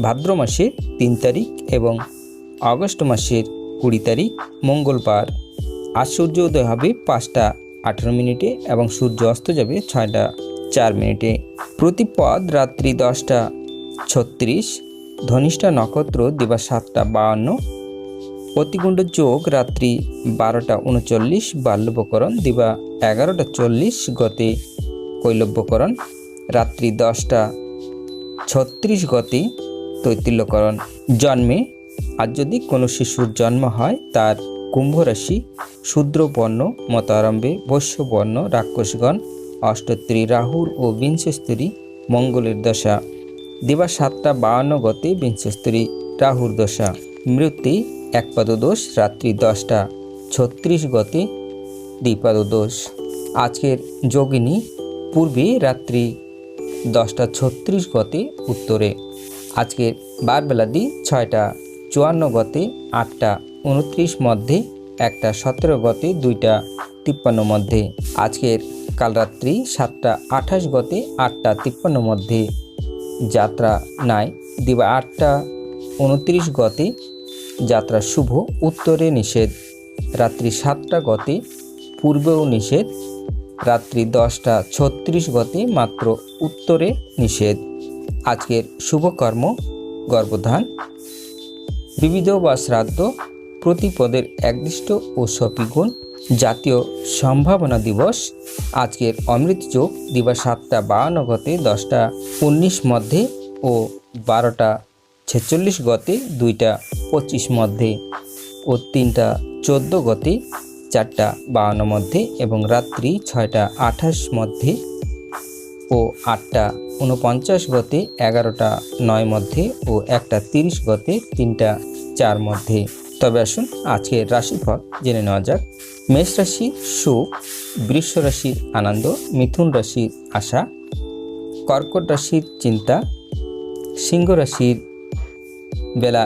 ভাদ্র মাসের তিন তারিখ এবং আগস্ট মাসের কুড়ি তারিখ মঙ্গলবার। আজ সূর্য উদয় হবে পাঁচটা আঠেরো মিনিটে এবং সূর্য অস্ত যাবে ছয়টা চার মিনিটে। প্রতিপদ রাত্রি দশটা ছত্রিশ, ধনিষ্ঠা নক্ষত্র দিবা সাতটা বাহান্ন। অতিগুণ্ড যোগ রাত্রি বারোটা উনচল্লিশ, বাল্যবকরণ দিবা এগারোটা চল্লিশ গতে। কৈলব্যকরণ রাত্রি দশটা ছত্রিশ গতি তৈতিল্যকরণ। জন্মে, আর যদি কোনো শিশুর জন্ম হয়, তার কুম্ভ রাশি শূদ্রবর্ণ মতারম্ভে বৈশ্যবর্ণ রাক্ষসগণ, অষ্টত্রী রাহুর ও বিংশস্তরী মঙ্গলের দশা। দিবা সাতটা বাহান্ন গতে বিংশস্তরী রাহুর দশা। মৃত্যু একপাদ দোষ রাত্রি দশটা। ছত্রিশ গতে দ্বিপাদ দোষ আজকের যোগিনী, পূর্বে রাত্রি দশটা ছত্রিশ গতে উত্তরে। আজকের বারবেলাদি ছয়টা, চুয়ান্ন গতে আটটা, উনত্রিশ মধ্যে একটা, সতেরো গতে দুইটা, তিপ্পান্ন মধ্যে। আজকের কাল রাত্রি সাতটা, আঠাশ গতে আটটা, তিপ্পান্ন মধ্যে। যাত্রা নাই, দিবা আটটা, উনত্রিশ গতে যাত্রা শুভ, উত্তরে নিষেধ। রাত্রি সাতটা গতে পূর্বেও নিষেধ। রাত্রি দশটা, ছত্রিশ গতে মাত্র উত্তরে নিষেধ। আজকের শুভকর্ম, গর্ভধান। বিবিধ বা শ্রাদ্ধ প্রতি পদের একদিষ্ট ও সপিগুণ জাতীয় সম্ভাবনা দিবস। আজকের অমৃত যোগ দিবস সাতটা বাহান্ন গতে, দশটা উনিশ মধ্যে ও বারোটা ছেচল্লিশ গতে, দুইটা পঁচিশ মধ্যে ও তিনটা চোদ্দ গতে, চারটা বাহান্ন মধ্যে এবং রাত্রি ছয়টা আঠাশ মধ্যে ও আটটা উনপঞ্চাশ গতে, এগারোটা নয় মধ্যে ও একটা তিরিশ গতে, তিনটা চার মধ্যে। তবে আসুন আজকের রাশিফল জেনে নেওয়া যাক। মেষ রাশি সুখ, বৃষ রাশির আনন্দ, মিথুন রাশির আশা, কর্কট রাশির চিন্তা, সিংহ রাশির বেলা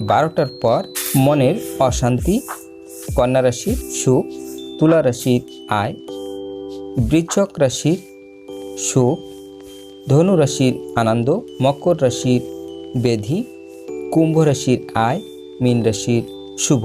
বারোটার পর মনের অশান্তি, কন্যা রাশির সুখ, তুলা রাশির আয় বৃচক রাশির সুখ ধনু রাশির আনন্দ মকর রাশির বেধি কুম্ভ রাশির আয় মীন রাশির শুভ।